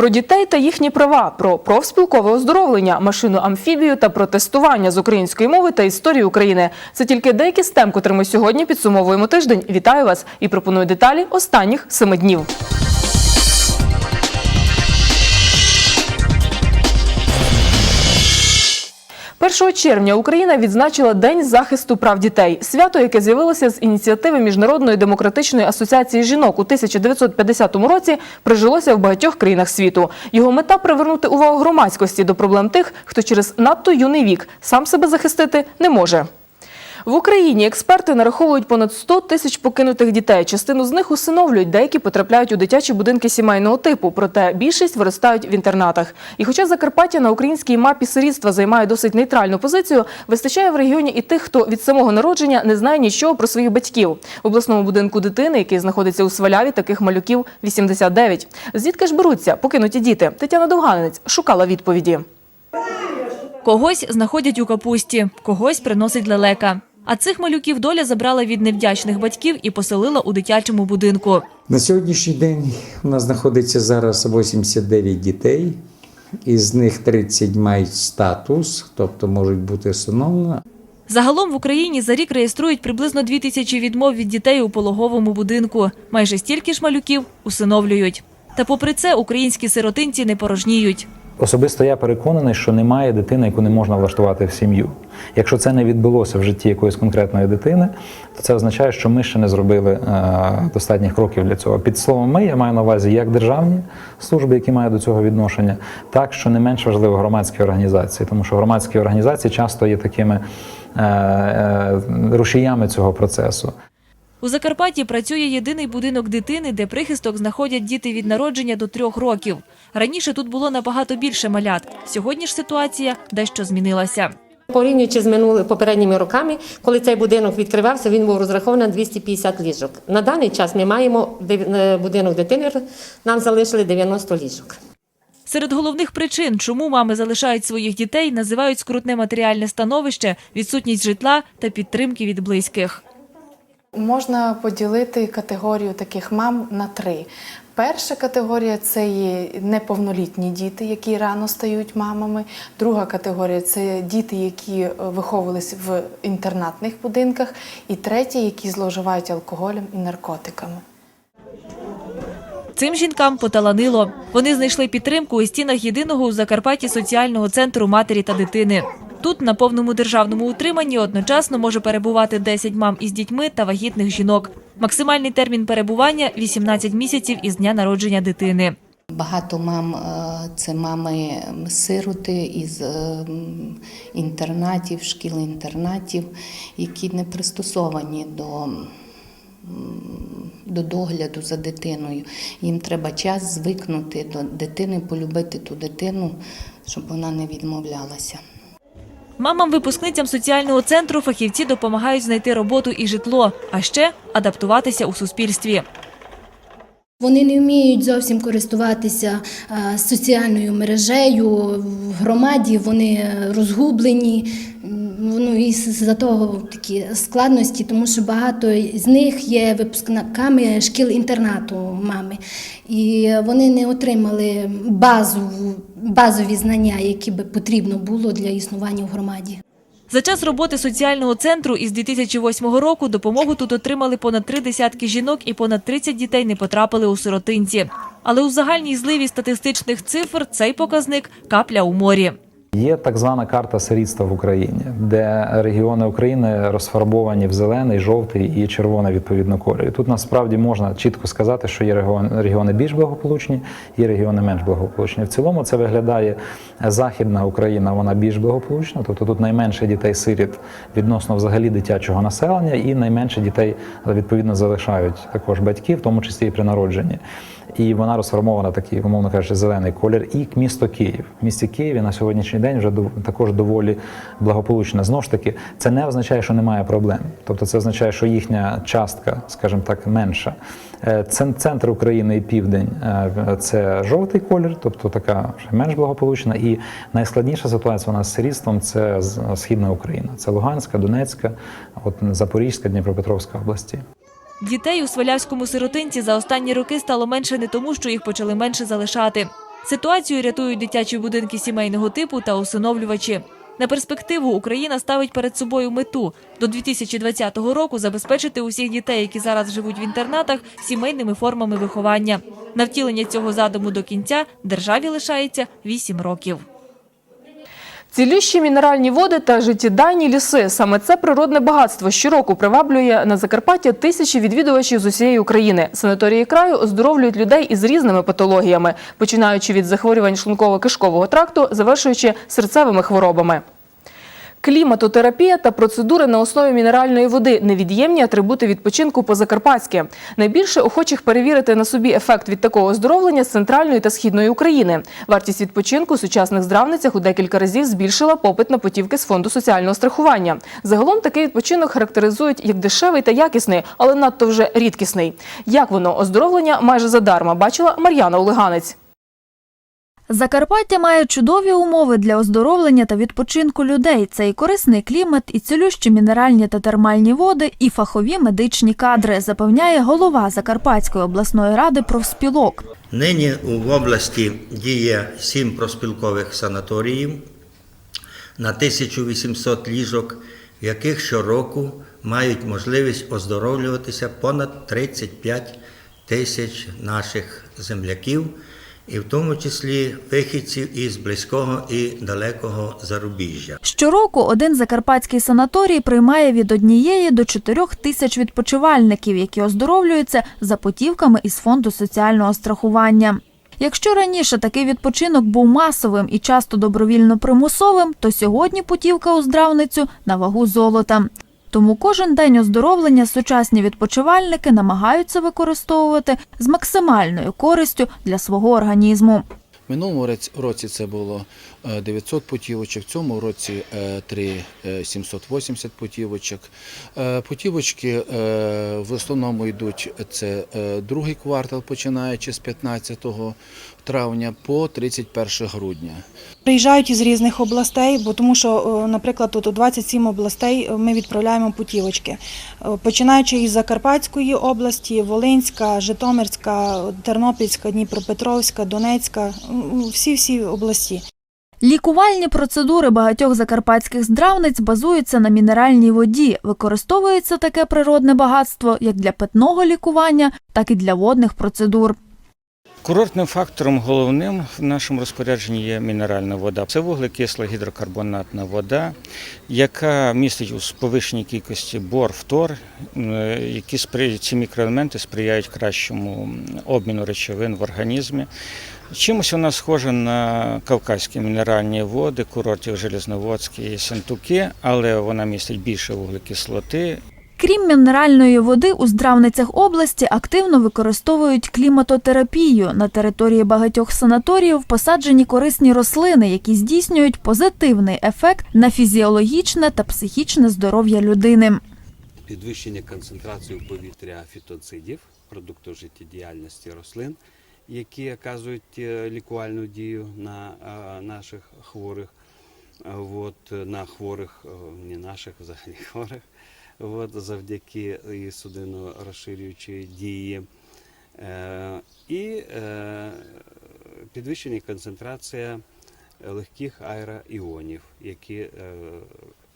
Про дітей та їхні права, про профспілкове оздоровлення, машину амфібію та про тестування з української мови та історії України. Це тільки деякі з тем, котрими сьогодні підсумовуємо тиждень. Вітаю вас і пропоную деталі останніх семи днів. 1 червня Україна відзначила День захисту прав дітей. Свято, яке з'явилося з ініціативи Міжнародної демократичної асоціації жінок у 1950 році, прижилося в багатьох країнах світу. Його мета привернути увагу громадськості до проблем тих, хто через надто юний вік сам себе захистити не може. В Україні експерти нараховують понад 100 тисяч покинутих дітей. Частину з них усиновлюють, деякі потрапляють у дитячі будинки сімейного типу. Проте більшість виростають в інтернатах. І хоча Закарпаття на українській мапі сирітства займає досить нейтральну позицію, вистачає в регіоні і тих, хто від самого народження не знає нічого про своїх батьків. В обласному будинку дитини, який знаходиться у Сваляві, таких малюків 89. Звідки ж беруться покинуті діти? Тетяна Довганець шукала відповіді. Когось знаходять у капусті, когось приносить лелека. А цих малюків доля забрала від невдячних батьків і поселила у дитячому будинку. На сьогоднішній день у нас знаходиться зараз 89 дітей, із них 30 мають статус, тобто можуть бути усиновлені. Загалом в Україні за рік реєструють приблизно дві тисячі відмов від дітей у пологовому будинку. Майже стільки ж малюків усиновлюють. Та попри це українські сиротинці не порожніють. Особисто я переконаний, що немає дитини, яку не можна влаштувати в сім'ю. Якщо це не відбулося в житті якоїсь конкретної дитини, то це означає, що ми ще не зробили е, достатніх кроків для цього. Під словом, ми я маю на увазі як державні служби, які мають до цього відношення, так що не менш важливо громадські організації, тому що громадські організації часто є такими е, е, рушіями цього процесу. У Закарпатті працює єдиний будинок дитини, де прихисток знаходять діти від народження до трьох років. Раніше тут було набагато більше малят. Сьогодні ж ситуація дещо змінилася. Порівнюючи з минулими попередніми роками, коли цей будинок відкривався, він був розрахований на 250 ліжок. На даний час ми маємо е, будинок дитини, нам залишили 90 ліжок. Серед головних причин, чому мами залишають своїх дітей, називають скрутне матеріальне становище, відсутність житла та підтримки від близьких. Можна поділити категорію таких мам на три. Перша категорія це є неповнолітні діти, які рано стають мамами. Друга категорія це діти, які е, виховувалися в інтернатних будинках. І третя, які зловживають алкоголем і наркотиками. Цим жінкам поталанило. Вони знайшли підтримку у стінах єдиного у Закарпатті соціального центру матері та дитини. Тут на повному державному утриманні одночасно може перебувати 10 мам із дітьми та вагітних жінок. Максимальний термін перебування 18 місяців із дня народження дитини. Багато мам е, це мами сироти із е, інтернатів, шкіл-інтернатів, які не пристосовані до, до догляду за дитиною. Їм треба час звикнути до дитини, полюбити ту дитину, щоб вона не відмовлялася. Мамам-випускницям соціального центру фахівці допомагають знайти роботу і житло, а ще адаптуватися у суспільстві. Вони не вміють зовсім користуватися е, соціальною мережею в громаді, вони розгублені. Ну і за того такі складності, тому що багато з них є випускниками шкіл-інтернату мами, і вони не отримали базову, базові знання, які би потрібно було для існування в громаді. За час роботи соціального центру із 2008 року допомогу тут отримали понад три десятки жінок і понад 30 дітей не потрапили у сиротинці. Але у загальній зливі статистичних цифр цей показник капля у морі. Є так звана карта сирітства в Україні, де регіони України розфарбовані в зелений, жовтий і червоний відповідно кольорі. Тут насправді можна чітко сказати, що є регіон- регіони більш благополучні, є регіони менш благополучні. В цілому це виглядає західна Україна, вона більш благополучна, тобто тут найменше дітей сиріт відносно взагалі дитячого населення, і найменше дітей відповідно залишають також батьки, в тому числі і при народженні. І вона розформована такий, умовно кажучи, зелений колір. І місто Київ. В місті Києві на сьогоднішній день вже також доволі благополучне. Знову ж таки, це не означає, що немає проблем. Тобто, це означає, що їхня частка, скажімо так, менша. Е, Центр України і південь е, це жовтий колір, тобто така вже менш благополучна. І найскладніша ситуація у нас з сирітством це східна Україна. Це Луганська, Донецька, от Запорізька, Дніпропетровська області. Дітей у Свалявському сиротинці за останні роки стало менше не тому, що їх почали менше залишати. Ситуацію рятують дитячі будинки сімейного типу та усиновлювачі. На перспективу Україна ставить перед собою мету до 2020 року забезпечити усіх дітей, які зараз живуть в інтернатах, сімейними формами виховання. На втілення цього задуму до кінця державі лишається 8 років. Цілющі мінеральні води та життєдайні ліси – саме це природне багатство щороку приваблює на Закарпаття тисячі відвідувачів з усієї України. Санаторії краю оздоровлюють людей із різними патологіями, починаючи від захворювань шлунково-кишкового тракту, завершуючи серцевими хворобами. Кліматотерапія та процедури на основі мінеральної води – невід'ємні атрибути відпочинку по-закарпатськи. Найбільше охочих перевірити на собі ефект від такого оздоровлення з центральної та східної України. Вартість відпочинку у сучасних здравницях у декілька разів збільшила попит на путівки з фонду соціального страхування. Загалом такий відпочинок характеризують як дешевий та якісний, але надто вже рідкісний. Як воно оздоровлення майже задарма бачила Мар'яна Олеганець. Закарпаття має чудові умови для оздоровлення та відпочинку людей. Це і корисний клімат, і цілющі мінеральні та термальні води, і фахові медичні кадри, запевняє голова Закарпатської обласної ради профспілок. Нині в області діє сім проспілкових санаторіїв на 1800 ліжок, в яких щороку мають можливість оздоровлюватися понад 35 тисяч наших земляків, і в тому числі вихідців із близького і далекого зарубіжжя. Щороку один закарпатський санаторій приймає від однієї до чотирьох тисяч відпочивальників, які оздоровлюються за путівками із фонду соціального страхування. Якщо раніше такий відпочинок був масовим і часто добровільно примусовим, то сьогодні путівка у здравницю на вагу золота. Тому кожен день оздоровлення сучасні відпочивальники намагаються використовувати з максимальною користю для свого організму. Минулому році- це було е, 900 путівочок, в цьому році е, 3 е, 780 путівочок. Е, Путівочки е, в основному йдуть це е, другий квартал, починаючи з 15 травня по 31 грудня. Приїжджають із різних областей, бо тому що, наприклад, тут у 27 областей е, ми відправляємо путівочки. Е, Починаючи із Закарпатської області, Волинська, Житомирська, Тернопільська, Дніпропетровська, Донецька, всі всі області. Лікувальні процедури багатьох закарпатських здравниць базуються на мінеральній воді. Використовується таке природне багатство як для питного лікування, так і для водних процедур. Курортним фактором головним в нашому розпорядженні є мінеральна вода. Це вуглекисла гідрокарбонатна вода, яка містить у повищеній кількості бор, фтор, які спри- ці мікроелементи сприяють кращому обміну речовин в організмі. Чимось вона схожа на кавказькі мінеральні води, курортів Железноводські і Сентуки, але вона містить більше вуглекислоти Крім мінеральної води, у здравницях області активно використовують кліматотерапію. На території багатьох санаторіїв посаджені корисні рослини, які здійснюють позитивний ефект на фізіологічне та психічне здоров'я людини. підвищення концентрації повітря фітоцидів, продуктів життєдіяльності рослин, які оказують е, лікувальну дію на е, наших хворих, е, от, на хворих, не наших, взагалі хворих, от, завдяки і судинно розширюючій дії. Е, І е, підвищення концентрація легких аероіонів, які е,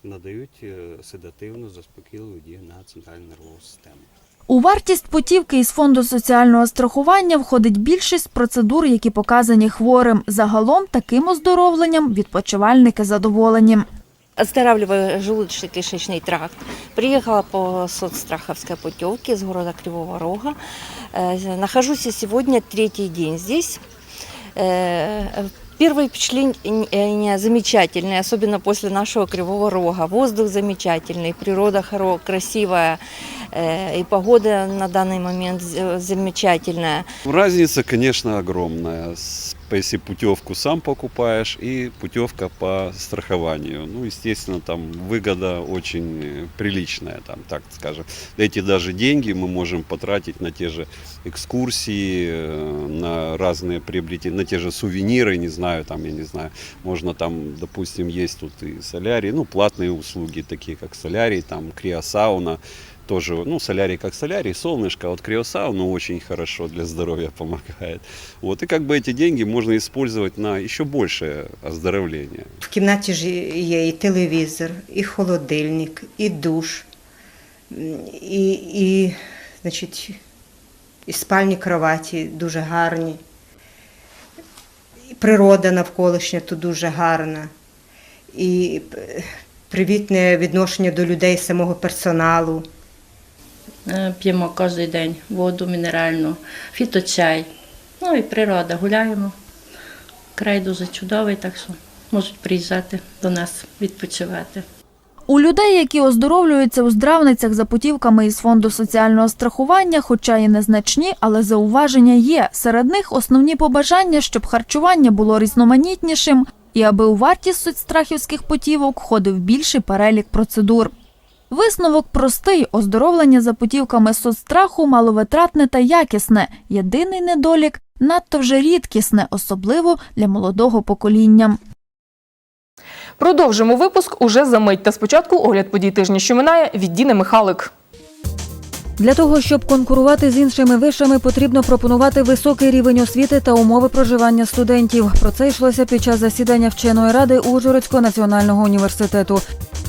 надають е, седативну заспокійливу дію на центральну нервову систему. У вартість путівки із фонду соціального страхування входить більшість процедур, які показані хворим. Загалом таким оздоровленням відпочивальники задоволені Оздоравливаю желудочно-кишечный тракт. Приехала по соцстраховской путевке из города Кривого Рога. Э, Нахожусь я сегодня третий день здесь. Э, Первые впечатления замечательные, особенно после нашего Кривого Рога. Воздух замечательный, природа хоро- красивая, э, и погода на данный момент з- замечательная. Разница, конечно, огромная. С- Если путевку сам покупаешь и путевка по страхованию. Ну, естественно, там выгода очень э, приличная, там, так скажем. Эти даже деньги мы можем потратить на те же экскурсии, э, на разные приобретения, на те же сувениры, не знаю, там, я не знаю, можно там, допустим, есть тут и солярий, ну, платные услуги, такие как солярий, там, криосауна, тоже, ну, солярий как солярий, солнышко, а вот криосауна очень хорошо для здоровья помогает. Вот, и как бы эти деньги можно использовать на еще большее оздоровление. В кімнаті ж є і телевізор, і холодильник, і душ, м, і, і, значить, і спальні кроваті дуже гарні. І природа навколишня тут дуже гарна. І е, привітне відношення до людей, самого персоналу. Е, П'ємо кожен день воду мінеральну, фіточай. Ну і природа. Гуляємо. Край дуже чудовий, так що можуть приїжджати до нас відпочивати. У людей, які оздоровлюються у здравницях за путівками із фонду соціального страхування, хоча і незначні, але зауваження є. Серед них основні побажання, щоб харчування було різноманітнішим і аби у вартість соцстрахівських путівок входив більший перелік процедур. Висновок простий: оздоровлення за путівками соцстраху маловитратне та якісне. Єдиний недолік надто вже рідкісне, особливо для молодого покоління. Продовжимо випуск уже за мить. Та спочатку огляд подій тижня, що минає від Діни Михалик. Для того, щоб конкурувати з іншими вишами, потрібно пропонувати високий рівень освіти та умови проживання студентів. Про це йшлося під час засідання вченої ради Ужгородського національного університету.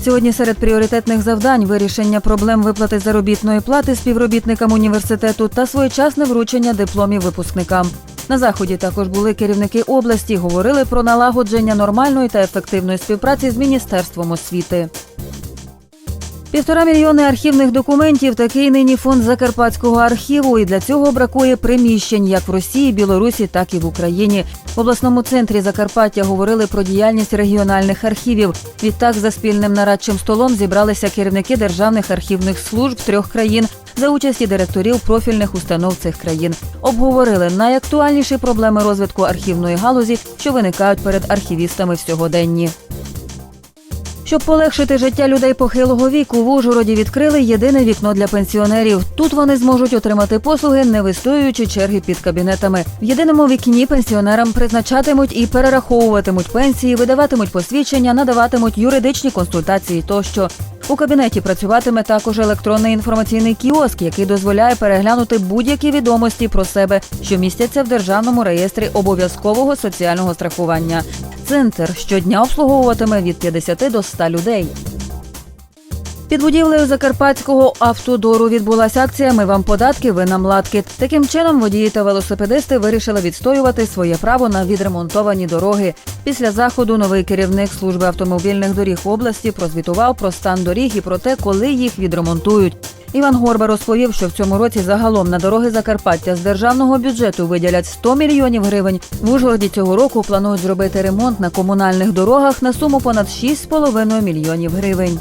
Сьогодні серед пріоритетних завдань вирішення проблем виплати заробітної плати співробітникам університету та своєчасне вручення дипломів випускникам. На заході також були керівники області, говорили про налагодження нормальної та ефективної співпраці з міністерством освіти. Півтора мільйони архівних документів такий нині фонд Закарпатського архіву, і для цього бракує приміщень як в Росії, Білорусі, так і в Україні. В обласному центрі Закарпаття говорили про діяльність регіональних архівів. Відтак, за спільним нарадчим столом зібралися керівники державних архівних служб трьох країн за участі директорів профільних установ цих країн. Обговорили найактуальніші проблеми розвитку архівної галузі, що виникають перед архівістами в сьогоденні. Щоб полегшити життя людей похилого віку, в Ужгороді відкрили єдине вікно для пенсіонерів. Тут вони зможуть отримати послуги, не вистоюючи черги під кабінетами. В єдиному вікні пенсіонерам призначатимуть і перераховуватимуть пенсії, видаватимуть посвідчення, надаватимуть юридичні консультації тощо. У кабінеті працюватиме також електронний інформаційний кіоск, який дозволяє переглянути будь-які відомості про себе, що містяться в державному реєстрі обов'язкового соціального страхування. Центр щодня обслуговуватиме від 50 до 100 людей. Під будівлею Закарпатського автодору відбулася акція Ми вам податки, ви нам латки. Таким чином водії та велосипедисти вирішили відстоювати своє право на відремонтовані дороги. Після заходу новий керівник служби автомобільних доріг області прозвітував про стан доріг і про те, коли їх відремонтують. Іван Горба розповів, що в цьому році загалом на дороги Закарпаття з державного бюджету виділять 100 мільйонів гривень. В Ужгороді цього року планують зробити ремонт на комунальних дорогах на суму понад 6,5 мільйонів гривень.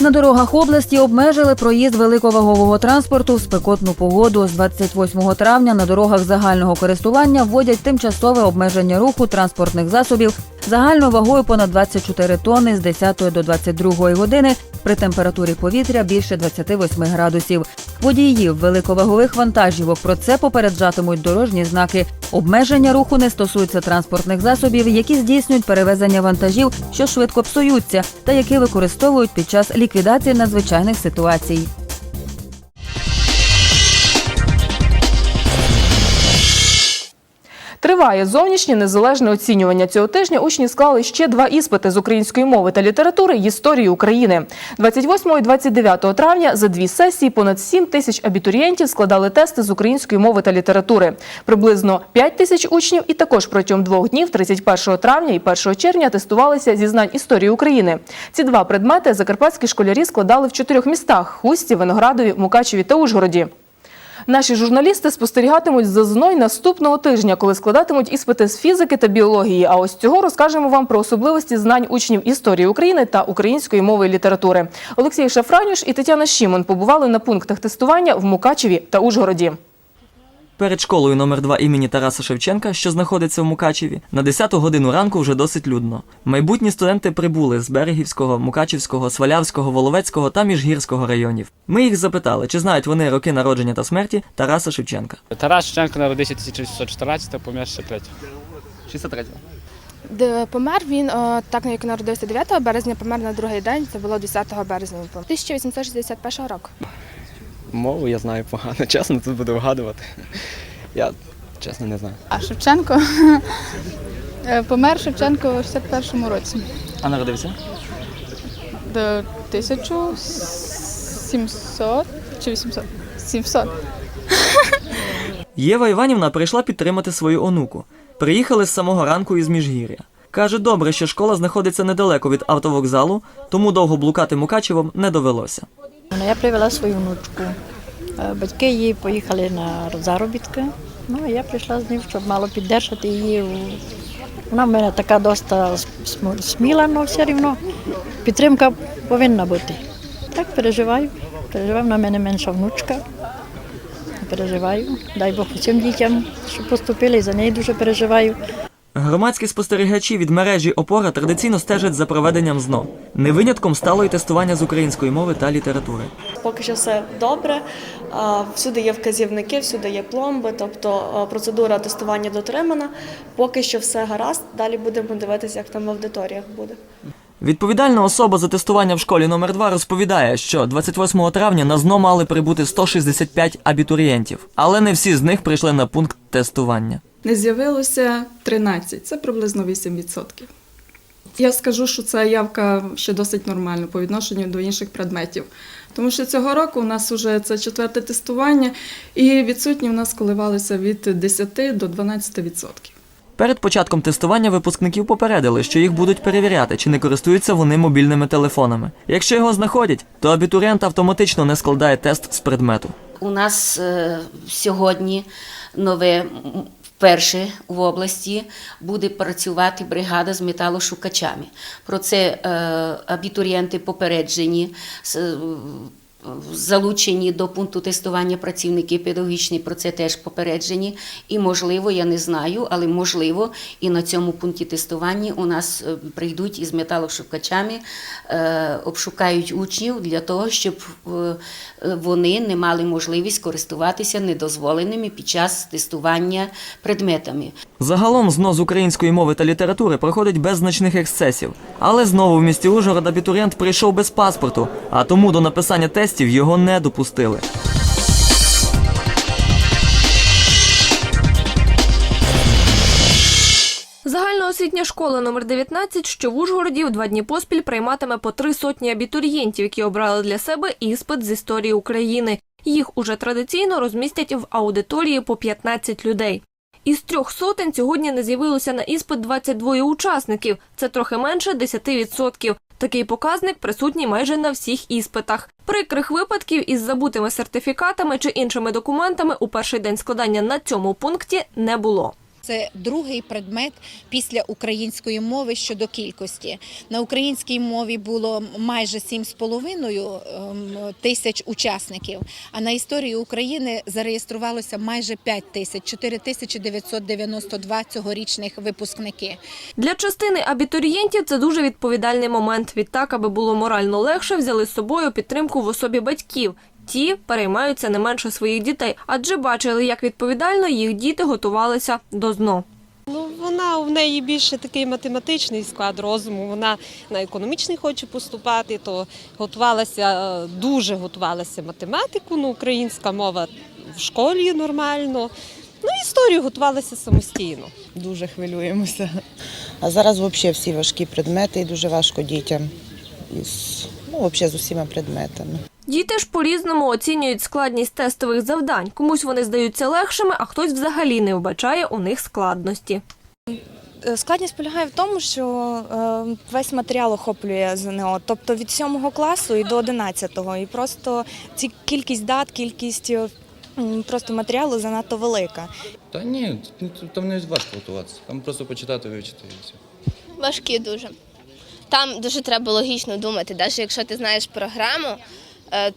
На дорогах області обмежили проїзд великовагового транспорту в спекотну погоду. З 28 травня на дорогах загального користування вводять тимчасове обмеження руху транспортних засобів загальною вагою понад 24 тонни з 10 до 22 години при температурі повітря більше 28 градусів. Водіїв великовагових вантажівок про це попереджатимуть дорожні знаки. Обмеження руху не стосується транспортних засобів, які здійснюють перевезення вантажів, що швидко псуються, та які використовують під час ліквідації надзвичайних ситуацій. Триває зовнішнє незалежне оцінювання. Цього тижня учні склали ще два іспити з української мови та літератури історії України. 28 і 29 травня за дві сесії понад 7 тисяч абітурієнтів складали тести з української мови та літератури. Приблизно 5 тисяч учнів і також протягом двох днів, 31 травня і 1 червня, тестувалися зі знань історії України. Ці два предмети закарпатські школярі складали в чотирьох містах – Хусті, Виноградові, Мукачеві та Ужгороді. Наші журналісти спостерігатимуть за ЗНО наступного тижня, коли складатимуть іспити з фізики та біології. А ось цього розкажемо вам про особливості знань учнів історії України та української мови і літератури. Олексій Шафранюш і Тетяна Шімон побували на пунктах тестування в Мукачеві та Ужгороді. Перед школою номер 2 імені Тараса Шевченка, що знаходиться в Мукачеві, на 10 годину ранку вже досить людно. Майбутні студенти прибули з Берегівського, Мукачівського, Свалявського, Воловецького та Міжгірського районів. Ми їх запитали, чи знають вони роки народження та смерті Тараса Шевченка. Тарас Шевченко народився 1614, помер ще 3. 63. Де помер він е, так як народився 9 березня, помер на другий день. Це було 10 березня. він помер. 1861 року. Мову я знаю погано, чесно, тут буду вгадувати. Я чесно не знаю. А Шевченко помер Шевченко в 61-му році. А народився? До 1700 чи 800? 700. Єва Іванівна прийшла підтримати свою онуку. Приїхали з самого ранку із Міжгір'я. Каже, добре, що школа знаходиться недалеко від автовокзалу, тому довго блукати Мукачевом не довелося. Я привела свою внучку. Батьки її поїхали на заробітки. Ну, а я прийшла з ним, щоб мало піддержати її. Вона в мене така доста сміла, але все рівно підтримка повинна бути. Так, переживаю. Переживаю, на мене менша внучка. Переживаю. Дай Бог усім дітям, щоб поступили, за неї дуже переживаю. Громадські спостерігачі від мережі Опора традиційно стежать за проведенням ЗНО. Не винятком стало й тестування з української мови та літератури. Поки що все добре. Всюди є вказівники, всюди є пломби, тобто процедура тестування дотримана. Поки що все гаразд. Далі будемо дивитися, як там в аудиторіях буде. Відповідальна особа за тестування в школі номер 2 розповідає, що 28 травня на ЗНО мали прибути 165 абітурієнтів, але не всі з них прийшли на пункт тестування. Не з'явилося 13, це приблизно 8%. Я скажу, що ця явка ще досить нормальна по відношенню до інших предметів. Тому що цього року у нас вже це четверте тестування, і відсутні в нас коливалися від 10 до 12%. Перед початком тестування випускників попередили, що їх будуть перевіряти, чи не користуються вони мобільними телефонами. Якщо його знаходять, то абітурієнт автоматично не складає тест з предмету. У нас е, сьогодні нове вперше в області буде працювати бригада з металошукачами. Про це е, абітурієнти попереджені. Залучені до пункту тестування працівники педагогічні про це теж попереджені. І можливо, я не знаю, але можливо, і на цьому пункті тестування у нас е, прийдуть із металошукачами, е, обшукають учнів для того, щоб е, вони не мали можливість користуватися недозволеними під час тестування предметами. Загалом з української мови та літератури проходить без значних ексцесів. Але знову в місті Ужгород абітурієнт прийшов без паспорту, а тому до написання тестів його не допустили. Загальноосвітня школа номер 19, що в Ужгороді в два дні поспіль прийматиме по три сотні абітурієнтів, які обрали для себе іспит з історії України. Їх уже традиційно розмістять в аудиторії по 15 людей. Із трьох сотень сьогодні не з'явилося на іспит 22 учасників. Це трохи менше 10%. Такий показник присутній майже на всіх іспитах. Прикрих випадків із забутими сертифікатами чи іншими документами у перший день складання на цьому пункті не було. Це другий предмет після української мови щодо кількості. На українській мові було майже 7,5 ем, тисяч учасників, а на історії України зареєструвалося майже 5 тисяч, 4 тисячі 992 цьогорічних випускники. Для частини абітурієнтів це дуже відповідальний момент. Відтак, аби було морально легше, взяли з собою підтримку в особі батьків. Ті переймаються не менше своїх дітей, адже бачили, як відповідально їх діти готувалися до ЗНО. Ну, вона в неї більше такий математичний склад розуму. Вона на економічний хоче поступати, то готувалася, е, дуже готувалася математику, ну, українська мова в школі нормально. Ну, історію готувалася самостійно. Дуже хвилюємося. А зараз взагалі всі важкі предмети і дуже важко дітям із ну, взагалі з усіма предметами. Діти ж по-різному оцінюють складність тестових завдань. Комусь вони здаються легшими, а хтось взагалі не вбачає у них складності. Е, Складність полягає в тому, що е, весь матеріал охоплює ЗНО, тобто від 7 класу і до 11-го. І просто ці кількість дат, кількість е, просто матеріалу занадто велика. Та ні, там не важко готуватися. Там просто почитати, вивчити і все. Важкі дуже. Там дуже треба логічно думати. Навіть якщо ти знаєш програму,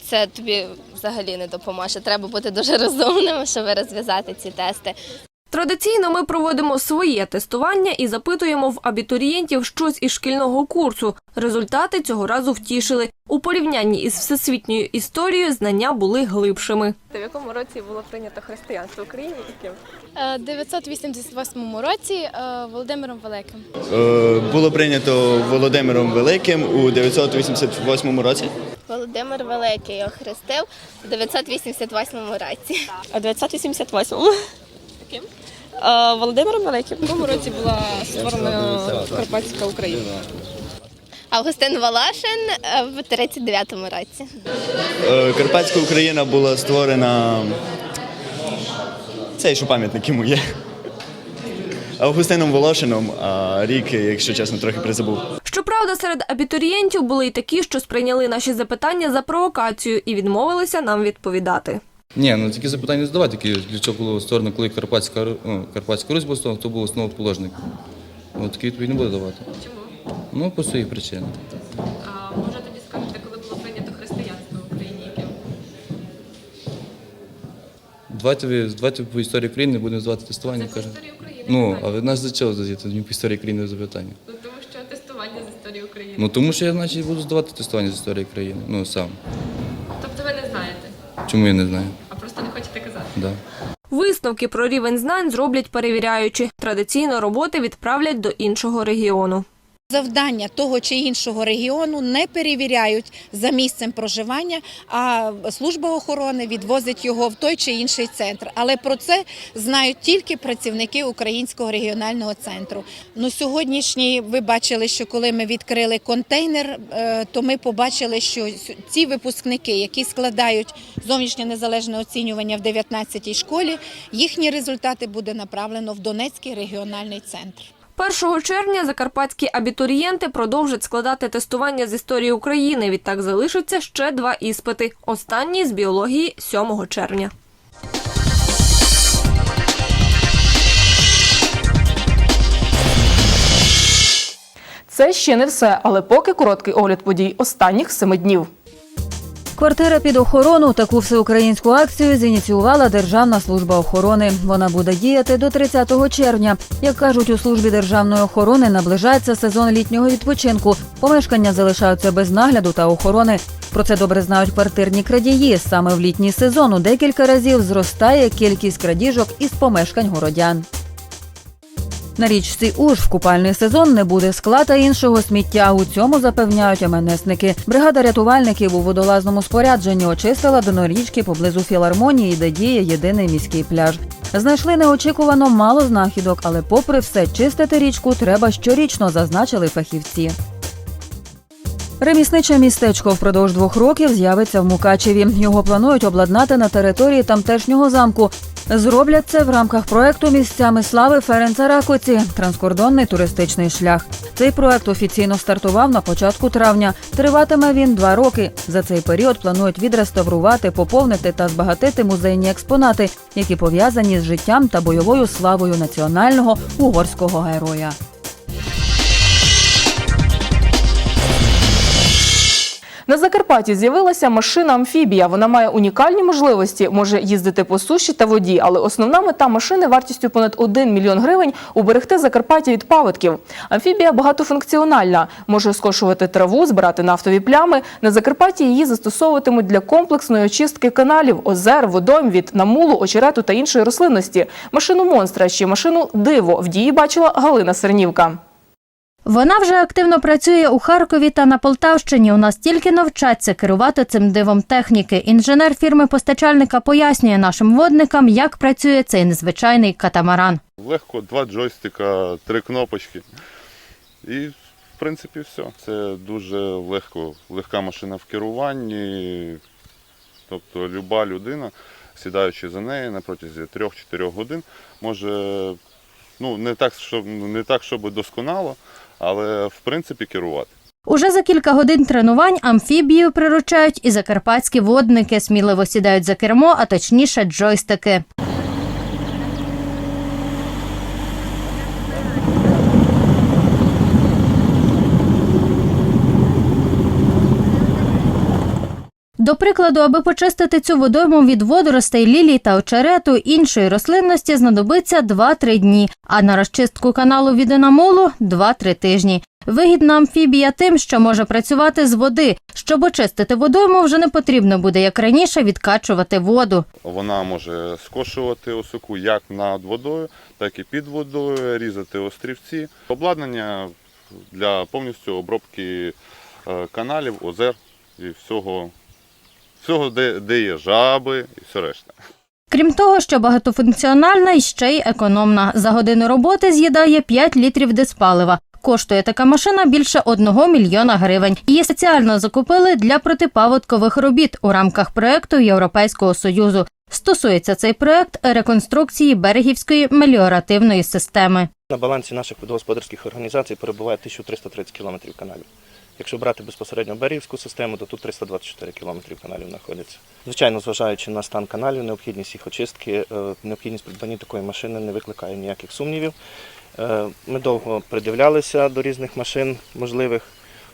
це тобі взагалі не допоможе. Треба бути дуже розумним, щоб розв'язати ці тести. Традиційно ми проводимо своє тестування і запитуємо в абітурієнтів щось із шкільного курсу. Результати цього разу втішили. У порівнянні із всесвітньою історією знання були глибшими. В якому році було прийнято християнство в Україні? Яким? Е, 988 році е, Володимиром Великим. Е, Було прийнято Володимиром Великим у 988 році. Володимир Великий охрестив у 988 році. А 988 Яким? Володимиром Великим. В році була створена Карпатська Україна? Августин Волошин е, в 39-му році. Е, Карпатська Україна була створена. Цей, що пам'ятник йому є. Августином Волошином, а рік, якщо чесно, трохи призабув. Щоправда, серед абітурієнтів були й такі, що сприйняли наші запитання за провокацію і відмовилися нам відповідати. Ні, ну такі запитання не задавати, які для чого було створено, коли Карпатська, ну, Карпатська Русь була створена, хто був основоположник. От такі відповіді не буду давати. Чому? Ну, по своїх причинах. А може тоді скажете, коли було прийнято християнство в Україні? Яким? Давайте, ви- давайте по історії України будемо звати тестування. Це по кажемо. історії України, Ну, а ви нас за чого задаєте мені по історії України запитання? Ну, тому що тестування з історії України. Ну тому що я, значить, буду здавати тестування з історії країни. Ну сам. Тобто ви не знаєте, Чому я не знаю? а просто не хочете казати. Да. Висновки про рівень знань зроблять перевіряючи. Традиційно роботи відправлять до іншого регіону. Завдання того чи іншого регіону не перевіряють за місцем проживання, а служба охорони відвозить його в той чи інший центр. Але про це знають тільки працівники українського регіонального центру. Ну сьогоднішній ви бачили, що коли ми відкрили контейнер, е, то ми побачили, що ці випускники, які складають зовнішнє незалежне оцінювання в 19-й школі, їхні результати буде направлено в Донецький регіональний центр. 1 червня закарпатські абітурієнти продовжать складати тестування з історії України. Відтак залишаться ще два іспити. Останній з біології 7 червня. Це ще не все, але поки короткий огляд подій останніх семи днів. Квартира під охорону таку всеукраїнську акцію зініціювала Державна служба охорони. Вона буде діяти до 30 червня. Як кажуть у службі державної охорони, наближається сезон літнього відпочинку. Помешкання залишаються без нагляду та охорони. Про це добре знають квартирні крадії. Саме в літній сезон у декілька разів зростає кількість крадіжок із помешкань городян. На річці Уж в купальний сезон не буде скла та іншого сміття. У цьому запевняють МНСники. Бригада рятувальників у водолазному спорядженні очистила дно річки поблизу філармонії, де діє єдиний міський пляж. Знайшли неочікувано мало знахідок, але попри все, чистити річку треба щорічно, зазначили фахівці. Ремісниче містечко впродовж двох років з'явиться в Мукачеві. Його планують обладнати на території тамтешнього замку. Зроблять це в рамках проекту місцями слави Ференца Ракоці транскордонний туристичний шлях. Цей проект офіційно стартував на початку травня. Триватиме він два роки. За цей період планують відреставрувати, поповнити та збагатити музейні експонати, які пов'язані з життям та бойовою славою національного угорського героя. На Закарпатті з'явилася машина амфібія. Вона має унікальні можливості, може їздити по суші та воді, але основна мета машини вартістю понад 1 мільйон гривень уберегти Закарпаття від паводків. Амфібія багатофункціональна, може скошувати траву, збирати нафтові плями. На Закарпатті її застосовуватимуть для комплексної очистки каналів, озер, водойм від намулу, очерету та іншої рослинності. Машину монстра чи машину диво в дії бачила Галина Сернівка. Вона вже активно працює у Харкові та на Полтавщині. У нас тільки навчаться керувати цим дивом техніки. Інженер фірми постачальника пояснює нашим водникам, як працює цей незвичайний катамаран. Легко, два джойстика, три кнопочки. І, в принципі, все. Це дуже легко, легка машина в керуванні. Тобто люба людина, сідаючи за нею на протязі 3-4 годин, може, ну, не так, щоб, не так, щоб досконало, але в принципі керувати. Уже за кілька годин тренувань амфібію приручають і закарпатські водники сміливо сідають за кермо, а точніше джойстики. До прикладу, аби почистити цю водойму від водоростей, лілій та очерету іншої рослинності знадобиться 2-3 дні, а на розчистку каналу від інамолу – 2-3 тижні. Вигідна амфібія тим, що може працювати з води. Щоб очистити водойму, вже не потрібно буде, як раніше, відкачувати воду. Вона може скошувати осоку як над водою, так і під водою, різати острівці. Обладнання для повністю обробки е, каналів, озер і всього, всього де, де є жаби і все решта. Крім того, що багатофункціональна і ще й економна. За годину роботи з'їдає 5 літрів диспалива. Коштує така машина більше 1 мільйона гривень. Її спеціально закупили для протипаводкових робіт у рамках проекту Європейського союзу. Стосується цей проект реконструкції берегівської меліоративної системи. На балансі наших водогосподарських організацій перебуває 1330 кілометрів каналів. Якщо брати безпосередньо берегівську систему, то тут 324 кілометрів каналів знаходиться. Звичайно, зважаючи на стан каналів, необхідність їх очистки, е, необхідність придбання такої машини не викликає ніяких сумнівів. Е, Ми довго придивлялися до різних машин можливих.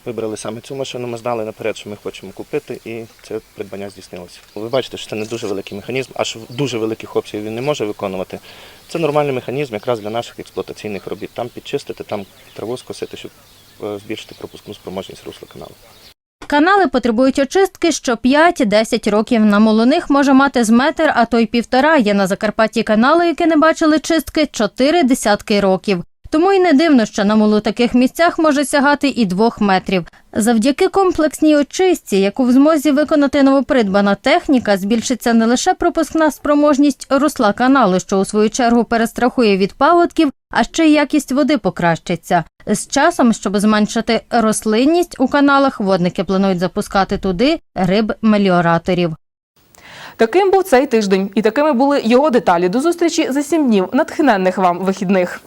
Вибрали саме цю машину, ми знали наперед, що ми хочемо купити, і це придбання здійснилося. Ви бачите, що це не дуже великий механізм, аж дуже великих обсягів він не може виконувати. Це нормальний механізм якраз для наших експлуатаційних робіт. Там підчистити, там траву скосити, щоб збільшити пропускну спроможність русла каналу. Канали потребують очистки що 5-10 років. На молоних може мати з метр, а то й півтора. Є на Закарпатті канали, які не бачили чистки, чотири десятки років. Тому й не дивно, що намул у таких місцях може сягати і двох метрів. Завдяки комплексній очистці, яку в змозі виконати новопридбана техніка, збільшиться не лише пропускна спроможність русла каналу, що у свою чергу перестрахує від паводків, а ще й якість води покращиться. З часом, щоб зменшити рослинність у каналах, водники планують запускати туди риб-меліораторів. Таким був цей тиждень, і такими були його деталі. До зустрічі за сім днів. Натхненних вам вихідних.